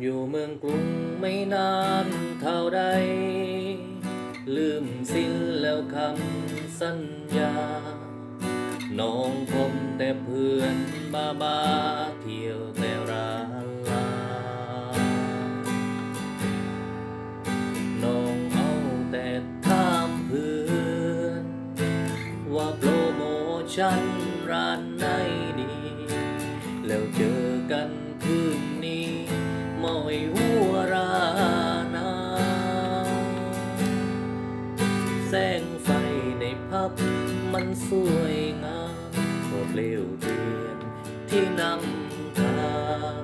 อยู่เมืองกรุงไม่นานเท่าใด ลืมสิ้นแล้วคำสัญญา น้องคมแต่เพื่อนบาบาเที่ยวแต่ร้านลา น้องเอาแต่ถามเพื่อน ว่าโปรโมชั่นร้านไหนดี แล้วเจอกันคืน นี้มอยหัวรานาแสงไฟในพับมันสวยงามก็เปลวเปลี่ยนที่นำทาง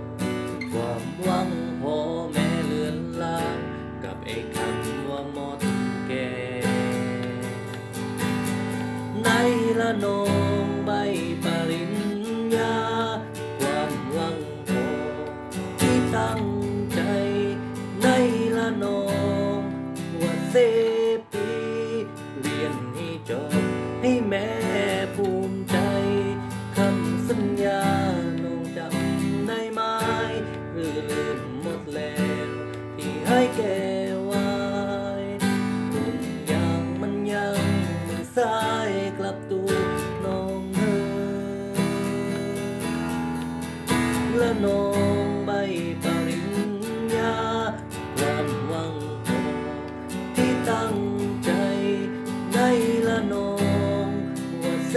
ความหวังพอแม่เลือนลางกับไอ้คำว่าหมดแก่ในละนองใบปริญญา ความหวังพอที่ตั้ง เซปีเรียนให้จบให้แม่ภูมิใจคำสัญญาน้องจำได้ไหมหรือลืมหมดแล้วที่ให้แกไว้ทุกอย่างมันยังไม่สายกลับตัวน้องเธอและน้องใบป เซ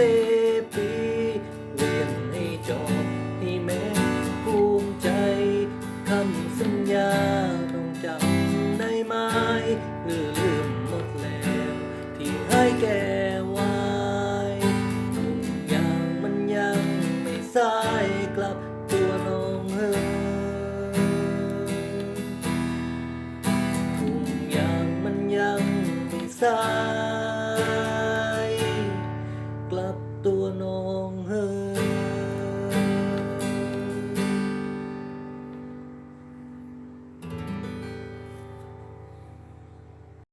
ปีเรียนให้จบให้แม่ภูมิใจคำสัญญาต้องจำได้ไหมหรือลืมหมดแล้วที่ให้แก่ไว้ทุกอย่างมันยังไม่สายกลับตัวน้องเอ๋ยทุกอย่างมันยังไม่สาย